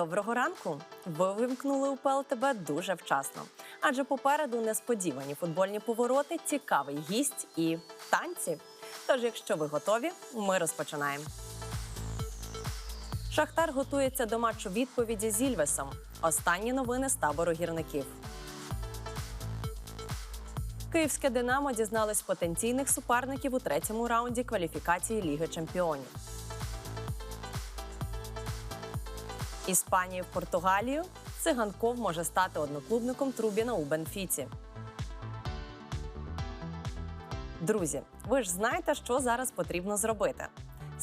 Доброго ранку! Ви вимкнули УПЛ ТБ дуже вчасно. Адже попереду несподівані футбольні повороти, цікавий гість і танці. Тож, якщо ви готові, ми розпочинаємо. Шахтар готується до матчу відповіді з Ільвесом. Останні новини з табору гірників. Київське Динамо дізнались потенційних суперників у третьому раунді кваліфікації Ліги Чемпіонів. Іспанії в Португалію Циганков може стати одноклубником Трубіна у Бенфіці. Друзі, ви ж знаєте, що зараз потрібно зробити.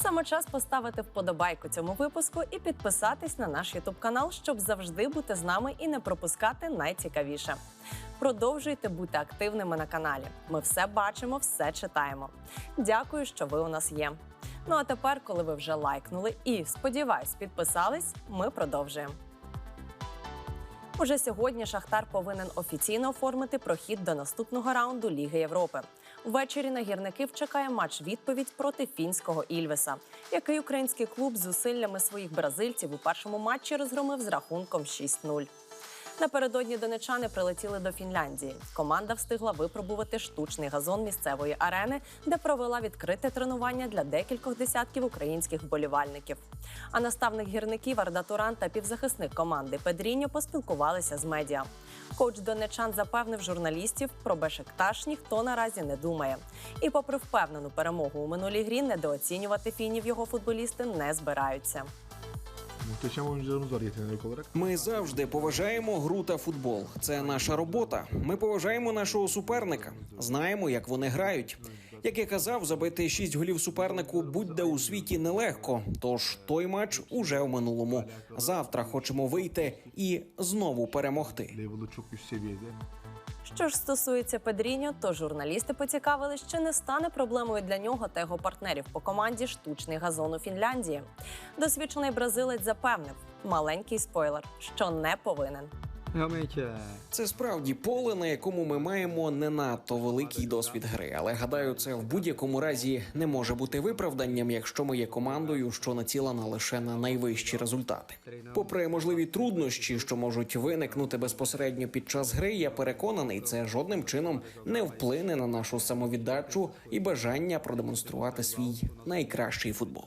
Саме час поставити вподобайку цьому випуску і підписатись на наш Ютуб канал, щоб завжди бути з нами і не пропускати найцікавіше. Продовжуйте бути активними на каналі. Ми все бачимо, все читаємо. Дякую, що ви у нас є. Ну а тепер, коли ви вже лайкнули і сподіваюсь, підписались, ми продовжуємо. Уже сьогодні Шахтар повинен офіційно оформити прохід до наступного раунду Ліги Європи. Ввечері на гірників чекає матч відповідь проти фінського Ільвеса, який український клуб з зусиллями своїх бразильців у першому матчі розгромив з рахунком 6-0. Напередодні донечани прилетіли до Фінляндії. Команда встигла випробувати штучний газон місцевої арени, де провела відкрите тренування для декількох десятків українських вболівальників. А наставник гірників Арда Туран та півзахисник команди Педріньо поспілкувалися з медіа. Коуч донечан запевнив журналістів про Бешикташ ніхто наразі не думає. І, попри впевнену перемогу у минулій грі, недооцінювати фінів його футболісти не збираються. Olarak. Ми завжди поважаємо гру та футбол. Це наша робота. Ми поважаємо нашого суперника. Знаємо, як вони грають. Як я казав, забити шість голів супернику будь-де у світі нелегко. Тож той матч уже в минулому. Завтра хочемо вийти і знову перемогти. Що ж стосується Педріньо, то журналісти поцікавились, чи не стане проблемою для нього та його партнерів по команді штучний газон у Фінляндії. Досвідчений бразилець запевнив маленький спойлер, що не повинен. Realmente. Це справді поле, на якому ми маємо не надто великий досвід гри, але гадаю, це в будь-якому разі не може бути виправданням, якщо ми є командою, що націлена лише на найвищі результати. Попри можливі труднощі, що можуть виникнути безпосередньо під час гри, я переконаний, це жодним чином не вплине на нашу самовіддачу і бажання продемонструвати свій найкращий футбол.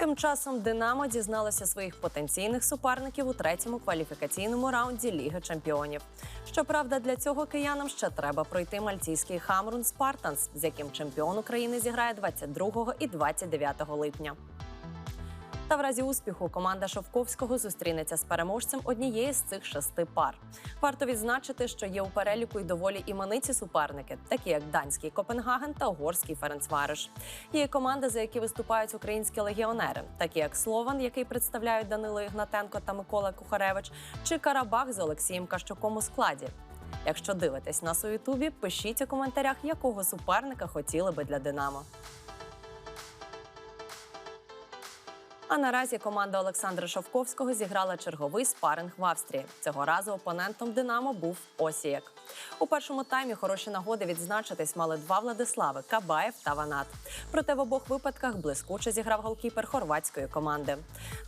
Тим часом Динамо дізналося своїх потенційних суперників у третьому кваліфікаційному раунді Ліги Чемпіонів. Щоправда, для цього киянам ще треба пройти мальтійський Хамрун Спартанс, з яким чемпіон України зіграє 22 і 29 липня. Та в разі успіху команда Шовковського зустрінеться з переможцем однієї з цих шести пар. Варто відзначити, що є у переліку й доволі імениці суперники, такі як данський Копенгаген та угорський Ференцвариш. Є команди, за які виступають українські легіонери, такі як Слован, який представляють Данило Ігнатенко та Микола Кухаревич, чи Карабах з Олексієм Кащуком у складі. Якщо дивитесь нас у Ютубі, пишіть у коментарях, якого суперника хотіли би для Динамо. А наразі команда Олександра Шовковського зіграла черговий спаринг в Австрії. Цього разу опонентом Динамо був Осієк. У першому таймі хороші нагоди відзначитись мали два Владислави Кабаєв та Ванат. Проте в обох випадках блискуче зіграв голкіпер хорватської команди.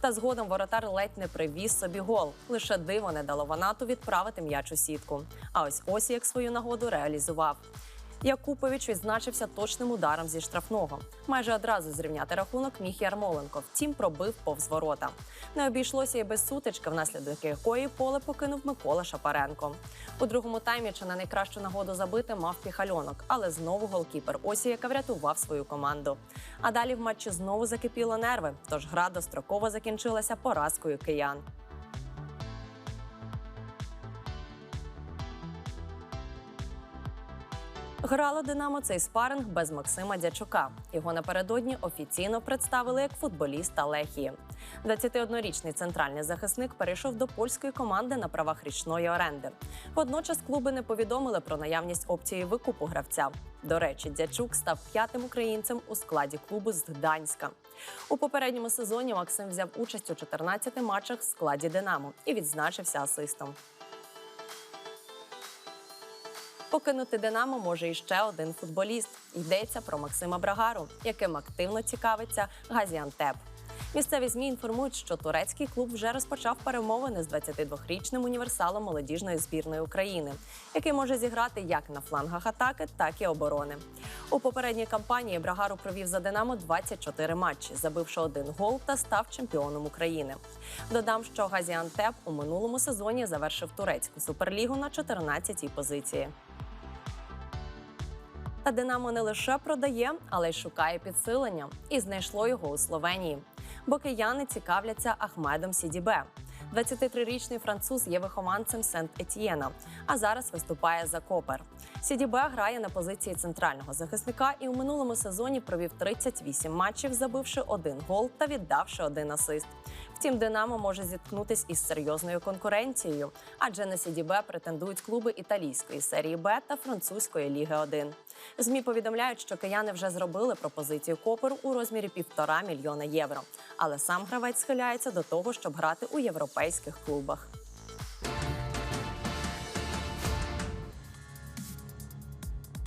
Та згодом воротар ледь не привіз собі гол. Лише диво не дало Ванату відправити м'яч у сітку. А ось Осієк свою нагоду реалізував. Якупович відзначився точним ударом зі штрафного. Майже одразу зрівняти рахунок міг Ярмоленко, втім пробив повз ворота. Не обійшлося і без сутички, внаслідок якої поле покинув Микола Шапаренко. У другому таймі чи на найкращу нагоду забити мав піхальонок, але знову голкіпер Осіяка врятував свою команду. А далі в матчі знову закипіло нерви, тож гра достроково закінчилася поразкою киян. Грало Динамо цей спаринг без Максима Дячука. Його напередодні офіційно представили як футболіста Лехії. 21-річний центральний захисник перейшов до польської команди на правах річної оренди. Водночас клуби не повідомили про наявність опції викупу гравця. До речі, Дячук став п'ятим українцем у складі клубу з Гданська. У попередньому сезоні Максим взяв участь у 14 матчах в складі Динамо і відзначився асистом. Покинути Динамо може і ще один футболіст. Йдеться про Максима Брагару, яким активно цікавиться Газіантеп. Місцеві змі інформують, що турецький клуб вже розпочав перемовини з 22-річним універсалом молодіжної збірної України, який може зіграти як на флангах атаки, так і оборони. У попередній кампанії Брагару провів за Динамо 24 матчі, забивши один гол та став чемпіоном України. Додам, що Газіантеп у минулому сезоні завершив турецьку суперлігу на 14-й позиції. Та Динамо не лише продає, але й шукає підсилення, і знайшло його у Словенії. Бо кияни цікавляться Ахмедом Сідібе. 23-річний француз є вихованцем Сент-Етьєна, а зараз виступає за Копер. Сідібе грає на позиції центрального захисника і у минулому сезоні провів 38 матчів, забивши один гол та віддавши один асист. Втім, Динамо може зіткнутись із серйозною конкуренцією, адже на Сідібе претендують клуби італійської серії Б та французької ліги 1. Змі повідомляють, що кияни вже зробили пропозицію Коперу у розмірі півтора мільйона євро. Але сам гравець схиляється до того, щоб грати у європейських клубах.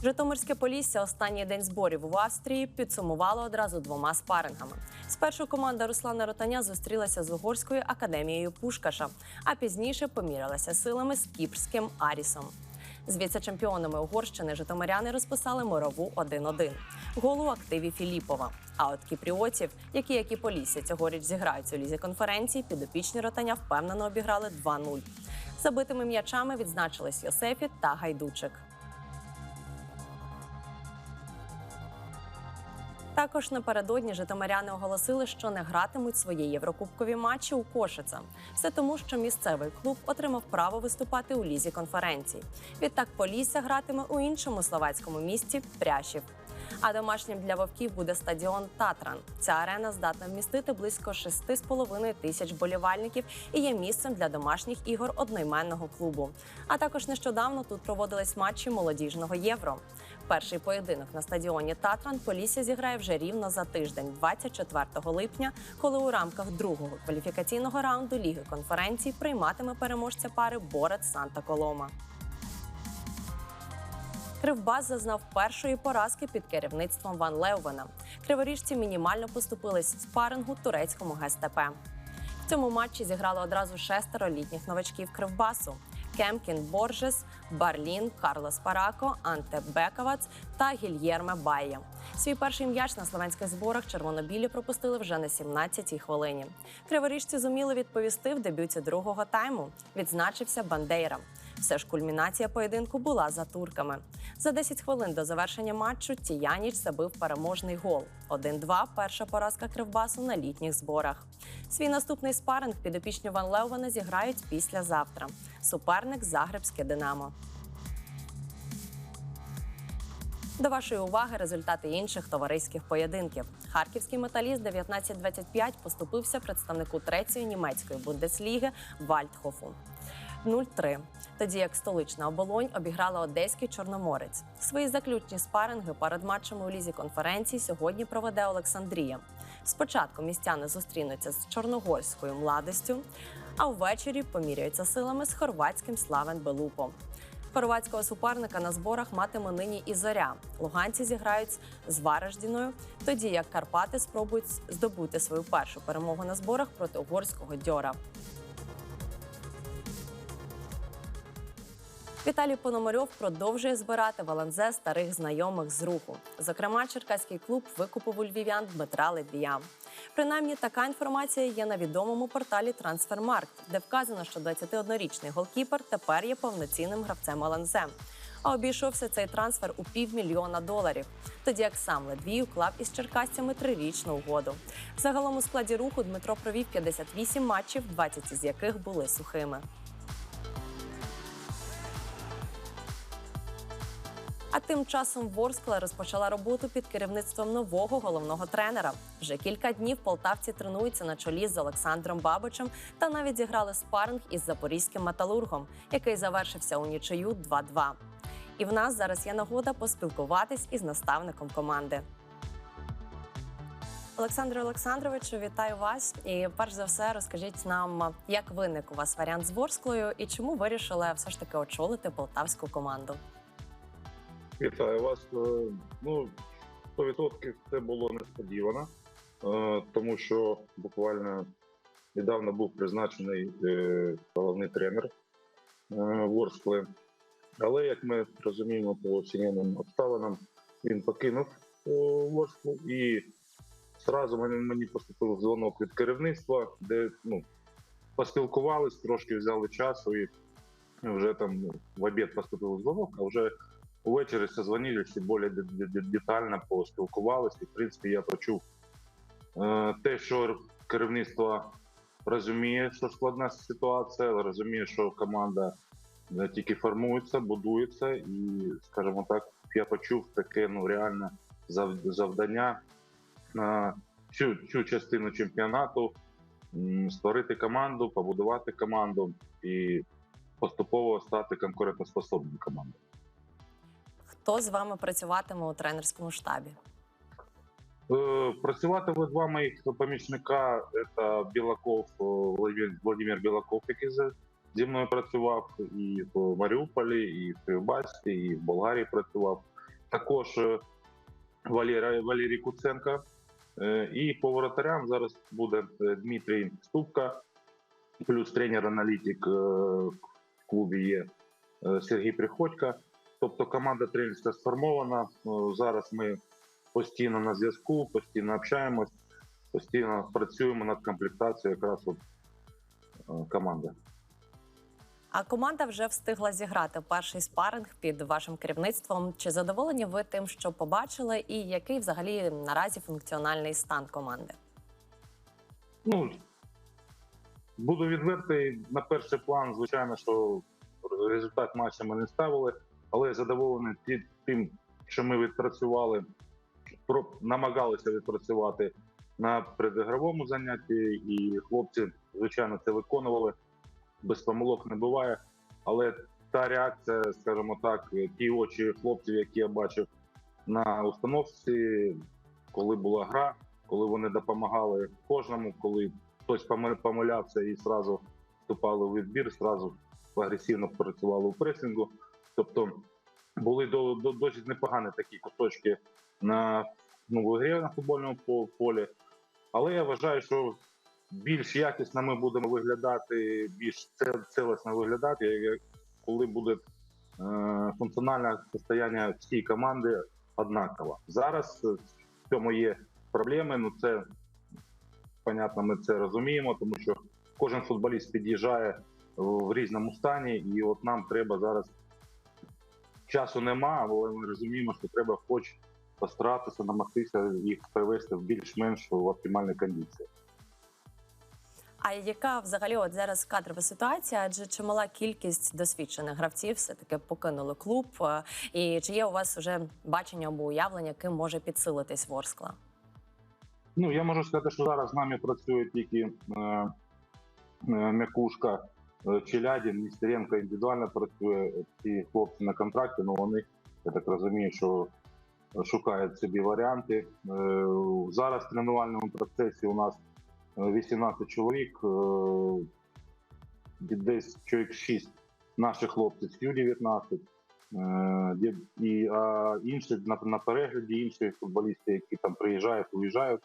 Житомирське Полісся останній день зборів в Австрії підсумувало одразу двома спарингами. Спершу команда Руслана Ротаня зустрілася з угорською академією Пушкаша, а пізніше помірялася силами з кіпрським Арісом. З віце-чемпіонами Угорщини житомиряни розписали мирову 1-1. Гол у активі Філіпова. А от кіпріотів, які як і Полісся цьогоріч зіграють у лізі конференції, підопічні ротання впевнено обіграли 2-0. Забитими м'ячами відзначились Йосефі та Гайдучик. Також напередодні житомиряни оголосили, що не гратимуть свої єврокубкові матчі у Кошице. Все тому, що місцевий клуб отримав право виступати у лізі конференцій. Відтак Полісся гратиме у іншому словацькому місті Прящів. А домашнім для вовків буде стадіон Татран. Ця арена здатна вмістити близько 6,5 тисяч болівальників і є місцем для домашніх ігор одноіменного клубу. А також нещодавно тут проводились матчі молодіжного євро. Перший поєдинок на стадіоні Татран Полісся зіграє вже рівно за тиждень, 24 липня, коли у рамках другого кваліфікаційного раунду Ліги конференцій прийматиме переможця пари Борет Санта Колома. Кривбас зазнав першої поразки під керівництвом Ван Леувена. Криворіжці мінімально поступились в спарингу турецькому ГСТП. В цьому матчі зіграли одразу шестеро літніх новачків Кривбасу. Кемкін Боржес, Барлін, Карлос Парако, Анте Бековац та Гільєрме Байя. Свій перший м'яч на словенських зборах червонобілі пропустили вже на 17-й хвилині. Криворіжці зуміли відповісти в дебюті другого тайму. Відзначився Бандейра. Все ж кульмінація поєдинку була за турками. За 10 хвилин до завершення матчу Тіяніч забив переможний гол. 1-2 – перша поразка Кривбасу на літніх зборах. Свій наступний спаринг підопічні Ван Леувена зіграють післязавтра. Суперник Загребське Динамо. До вашої уваги результати інших товариських поєдинків. Харківський металіст 19-25 поступився представнику третьої німецької бундесліги Вальдхофу. 0-3. Тоді як столична оболонь обіграла одеський чорноморець. Свої заключні спаринги перед матчами у лізі конференції сьогодні проведе Олександрія. Спочатку містяни зустрінуться з чорногорською младостю, а ввечері поміряються силами з хорватським Славен Белупо. Хорватського суперника на зборах матиме нині і зоря. Луганці зіграють з Вараждіною, тоді як Карпати спробують здобути свою першу перемогу на зборах проти угорського дьора. Віталій Пономарьов продовжує збирати валанзе старих знайомих з руху. Зокрема, черкаський клуб викупив у львів'ян Дмитра Ледвія. Принаймні, така інформація є на відомому порталі Трансфермаркт, де вказано, що 21-річний голкіпер тепер є повноцінним гравцем Валанзе. А обійшовся цей трансфер у півмільйона доларів. Тоді як сам Ледвій уклав із черкасцями трирічну угоду. Загалом у складі руху Дмитро провів 58 матчів, 20 із яких були сухими. А тим часом Ворскла розпочала роботу під керівництвом нового головного тренера. Вже кілька днів полтавці тренуються на чолі з Олександром Бабичем та навіть зіграли спаринг із запорізьким металургом, який завершився у нічию 2-2. І в нас зараз є нагода поспілкуватись із наставником команди. Олександре Олександровичу, вітаю вас. І перш за все, розкажіть нам, як виник у вас варіант з Ворсклою і чому вирішили все ж таки очолити полтавську команду. Вітаю вас. Е, Ну, 100% це було несподівано. е, тому що буквально недавно був призначений е, головний тренер Ворскли. Але як ми розуміємо по сімейним обставинам, він покинув Ворсклу і зразу мені, поступив дзвонок від керівництва, де ну, поспілкувались, трошки взяли часу і вже там в обід поступив дзвонок, а вже увечері созвонились і більш де- де- де- детально поспілкувалися. І, в принципі, я почув е, те, що керівництво розуміє, що складна ситуація, розуміє, що команда е, тільки формується, будується, і, скажімо так, я почув таке ну, реальне завдання на цю, цю частину чемпіонату створити команду, побудувати команду і поступово стати конкурентоспособною командою. Хто з вами працюватиме у тренерському штабі? Е, Працювати два моїх помічника це Білаков е, Владимир, Білаков, який зі мною працював і в Маріуполі, і в Кривбасі, і в Болгарії працював. Також е, Валерій, Валерій Куценко. І по воротарям зараз буде Дмитрій Ступка, плюс тренер-аналітик в клубі є Сергій Приходько. Тобто команда тренерська сформована. Е, Зараз ми постійно на зв'язку, постійно общаємось, постійно працюємо над комплектацією якраз от е, команди. А команда вже встигла зіграти перший спаринг під вашим керівництвом. Чи задоволені ви тим, що побачили, і який взагалі наразі функціональний стан команди? Ну буду відвертий на перший план. Звичайно, що результат матчу ми не ставили, але задоволений тим, що ми відпрацювали, намагалися відпрацювати на предігровому занятті, і хлопці, звичайно, це виконували. Без помилок не буває. Але та реакція, скажімо так, ті очі хлопців, які я бачив на установці, коли була гра, коли вони допомагали кожному, коли хтось помилявся і зразу вступали у відбір, зразу агресивно працювали у пресингу. Тобто були до, до, досить непогані такі кусочки на ну, в грі на футбольному по- полі. Але я вважаю, що більш якісно ми будемо виглядати, більш це- цілісно виглядати, коли буде е, функціональне состояння всієї команди однаково. Зараз е, в цьому є проблеми. Ну це понятно, ми це розуміємо, тому що кожен футболіст під'їжджає в різному стані, і от нам треба зараз часу нема, але ми розуміємо, що треба хоч постаратися, намагатися їх привести в більш-менш в оптимальні кондиції. А яка взагалі от зараз кадрова ситуація? Адже чимала кількість досвідчених гравців все таки покинули клуб. Е, І чи є у вас вже бачення або уявлення, ким може підсилитись Ворскла? Ну, я можу сказати, що зараз з нами працює тільки е, е, Мякушка, Челядін, Нестеренко індивідуально працює. Ці хлопці на контракті, ну вони, я так розумію, що шукають собі варіанти. Зараз в тренувальному процесі у нас е, 18 чоловік, десь чоловік 6 наших хлопців з Ю-19. Е, І а інші на, перегляді інші футболісти, які там приїжджають, уїжджають,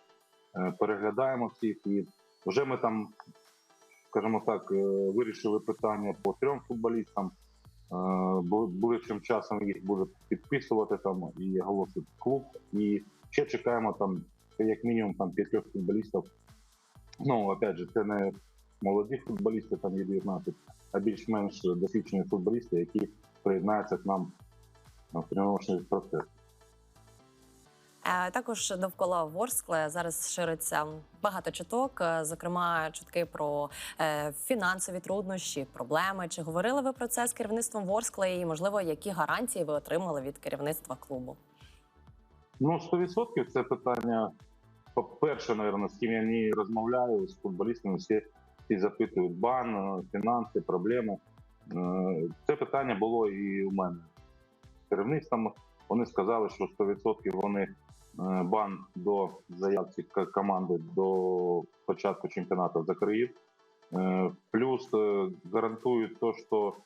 е, переглядаємо всіх. І вже ми там, скажімо так, е, вирішили питання по трьом футболістам. Е, Ближчим часом їх буде підписувати там і оголосить клуб. І ще чекаємо там як мінімум там п'ятьох футболістів. Ну, опять же, це не молоді футболісти, там є 19, а більш-менш досвідчені футболісти, які приєднаються к нам в тренувальний процес. Е, Також довкола Ворскла зараз шириться багато чуток, е, зокрема чутки про е, фінансові труднощі, проблеми. Чи говорили ви про це з керівництвом Ворскла і можливо які гарантії ви отримали від керівництва клубу? Ну, 100% це питання. По-перше, напевно, з ким я не розмовляю з футболістами, всі, всі запитують бан, фінанси, проблеми. Це питання було і у мене з керівництвом. Вони сказали, що 100% вони бан до заявці к- команди до початку чемпіонату закриють. Е, Плюс е, гарантують те, що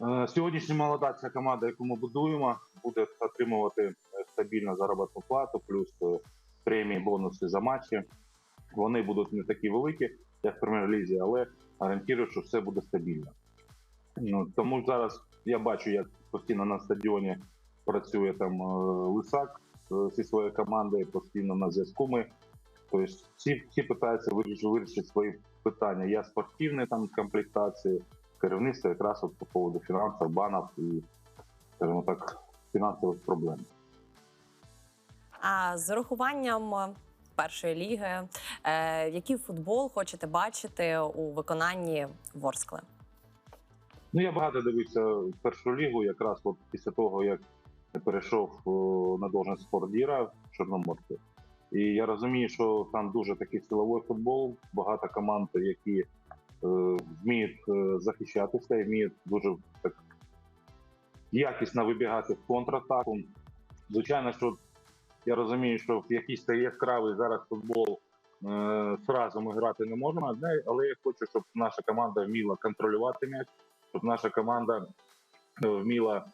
Е, Сьогоднішня молода ця команда, яку ми будуємо, буде отримувати е, стабільну заробітну плату, плюс е, премії, бонуси за матчі. Вони будуть не такі великі, як в прем'єр-лізі, але гарантую, що все буде стабільно. Ну, тому зараз я бачу, як постійно на стадіоні працює там е, Лисак е, зі своєю командою, постійно на зв'язку. Ми тобто всі, всі питаються вирішити, вирішити свої питання. Я спортивні там комплектації, керівництво якраз от по поводу фінансів, банів і, скажімо так, фінансових проблем. А з урахуванням е, першої ліги, е, який футбол хочете бачити у виконанні Ворскли? Ну, я багато дивився першу лігу, якраз от після того, як перейшов на должність спортдіра в Чорноморську. І я розумію, що там дуже такий силовий футбол, багато команд, які е, вміють е, захищатися і вміють дуже так якісно вибігати в контратаку. Звичайно, що я розумію, що в якийсь яскравий зараз футбол е, зразу ми грати не можемо, але- я хочу, щоб наша команда вміла контролювати м'яч, щоб наша команда е, вміла е,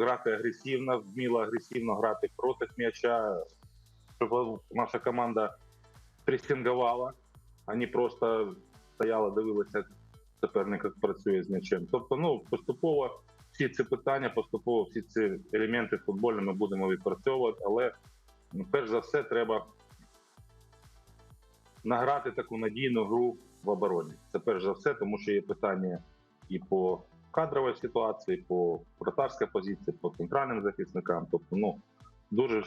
грати агресивно, вміла агресивно грати проти м'яча, щоб наша команда пресингувала, а не просто стояла, дивилася, суперник як працює з м'ячем. Тобто, ну поступово всі ці питання, поступово всі ці елементи футбольні ми будемо відпрацьовувати, але ну, перш за все треба награти таку надійну гру в обороні. Це перш за все, тому що є питання і по кадровій ситуації, по вратарській позиції, по центральним захисникам. Тобто, ну дуже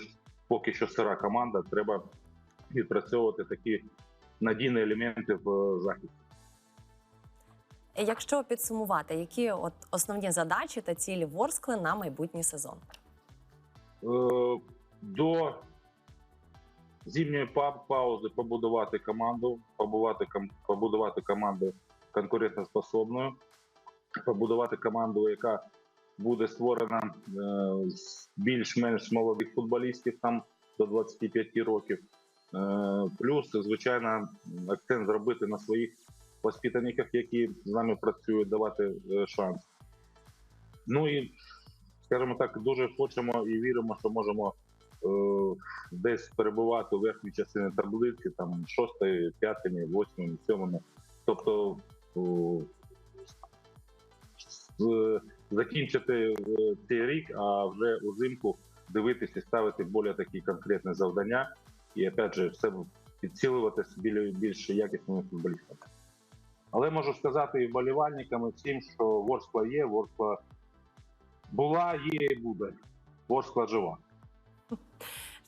поки що сира команда. Треба відпрацьовувати такі надійні елементи в захисті. Якщо підсумувати, які от основні задачі та цілі Ворскли на майбутній сезон? Е, до зимньої па- паузи побудувати команду, побудувати, ком- побудувати команду конкурентоспособною, побудувати команду, яка буде створена е, з більш-менш молодих футболістів там до 25 років. Е, плюс, звичайно, акцент зробити на своїх воспитанниках, які з нами працюють, давати е, шанс. Ну і скажімо так, дуже хочемо і віримо, що можемо десь перебувати у верхній частині таблиці, там шостої, п'ятими, восьмими, сьомими. Тобто закінчити е, цей рік, а вже узимку дивитися ставити більш такі конкретні завдання, і опять же, все підцілюватися більш, більш якісними футболістами. Але можу сказати і вболівальникам, і всім, що Ворскла є, Ворскла була, є і буде. Ворскла жива.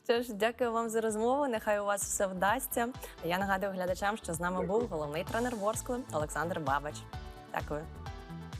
Що ж, дякую вам за розмову. Нехай у вас все вдасться. Я нагадую глядачам, що з нами Дякую. був головний тренер Ворскли Олександр Бабич. Дякую.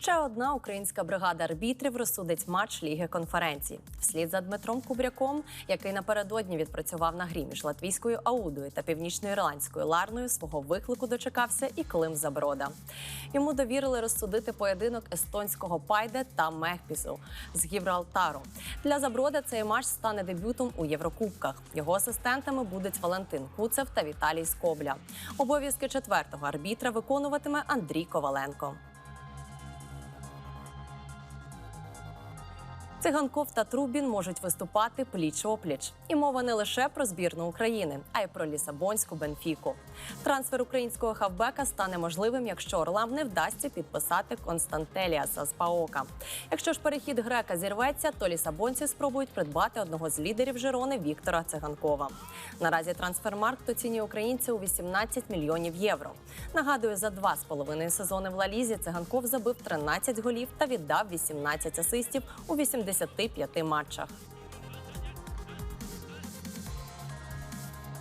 Ще одна українська бригада арбітрів розсудить матч Ліги конференцій. Вслід за Дмитром Кубряком, який напередодні відпрацював на грі між латвійською Аудою та північноірландською Ларною, свого виклику дочекався і Клим Заброда. Йому довірили розсудити поєдинок естонського Пайде та Мехпісу з Гібралтару. Для Заброда цей матч стане дебютом у Єврокубках. Його асистентами будуть Валентин Куцев та Віталій Скобля. Обов'язки четвертого арбітра виконуватиме Андрій Коваленко. Циганков та Трубін можуть виступати пліч опліч. І мова не лише про збірну України, а й про Лісабонську Бенфіку. Трансфер українського хавбека стане можливим, якщо Орлам не вдасться підписати Константеліаса з Паока. Якщо ж перехід грека зірветься, то лісабонці спробують придбати одного з лідерів Жирони Віктора Циганкова. Наразі трансфермаркт оцінює українця у 18 мільйонів євро. Нагадую, за два з половиною сезони в Лалізі Циганков забив 13 голів та віддав 18 асистів у 85 матчах.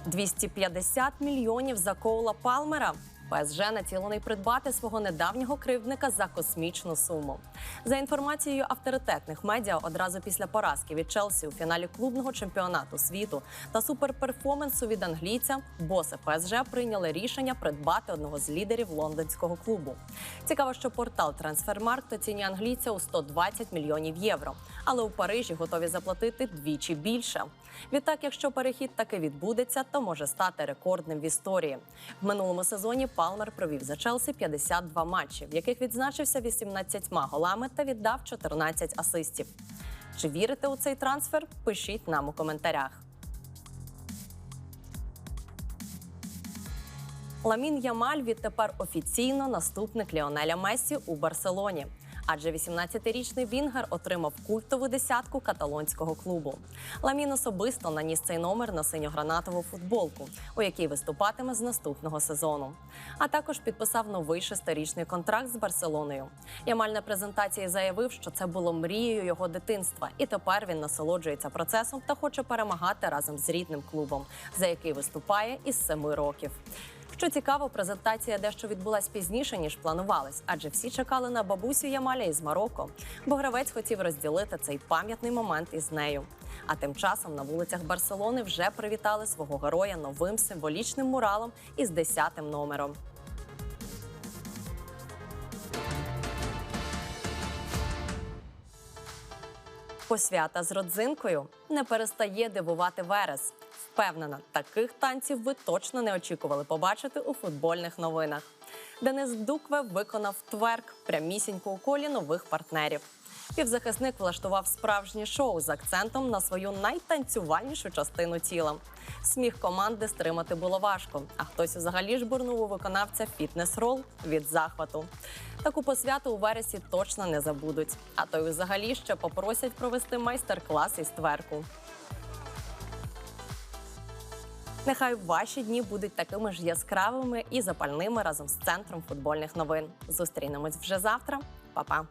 250 мільйонів за Коула Палмера. ПСЖ націлений придбати свого недавнього кривдника за космічну суму. За інформацією авторитетних медіа, одразу після поразки від Челсі у фіналі клубного чемпіонату світу та суперперформансу від англійця, боси ПСЖ прийняли рішення придбати одного з лідерів лондонського клубу. Цікаво, що портал Трансфермаркт оцінює англійця у 120 мільйонів євро, але у Парижі готові заплатити двічі більше. Відтак, якщо перехід таки відбудеться, то може стати рекордним в історії. В минулому сезоні Палмер провів за Челсі 52 матчі, в яких відзначився 18 голами та віддав 14 асистів. Чи вірите у цей трансфер? Пишіть нам у коментарях. Ламін Ямаль відтепер офіційно наступник Ліонеля Месі у Барселоні. Адже 18-річний Вінгер отримав культову десятку каталонського клубу. Ламін особисто наніс цей номер на синьо-гранатову футболку, у якій виступатиме з наступного сезону. А також підписав новий шестирічний контракт з Барселоною. Ямаль на презентації заявив, що це було мрією його дитинства, і тепер він насолоджується процесом та хоче перемагати разом з рідним клубом, за який виступає із семи років. Що цікаво, презентація дещо відбулась пізніше ніж планувалось, адже всі чекали на бабусю Ямаля із Марокко, бо гравець хотів розділити цей пам'ятний момент із нею. А тим часом на вулицях Барселони вже привітали свого героя новим символічним муралом із 10-тим номером. Посвята з родзинкою не перестає дивувати Верес. Впевнена, таких танців ви точно не очікували побачити у футбольних новинах. Денис Дукве виконав тверк прямісінько у колі нових партнерів. Півзахисник влаштував справжнє шоу з акцентом на свою найтанцювальнішу частину тіла. Сміх команди стримати було важко, а хтось взагалі ж бурнув у виконавця фітнес-рол від захвату. Таку посвяту у вересі точно не забудуть. А то й взагалі ще попросять провести майстер-клас із тверку. Нехай ваші дні будуть такими ж яскравими і запальними разом з центром футбольних новин. Зустрінемось вже завтра. Па-па!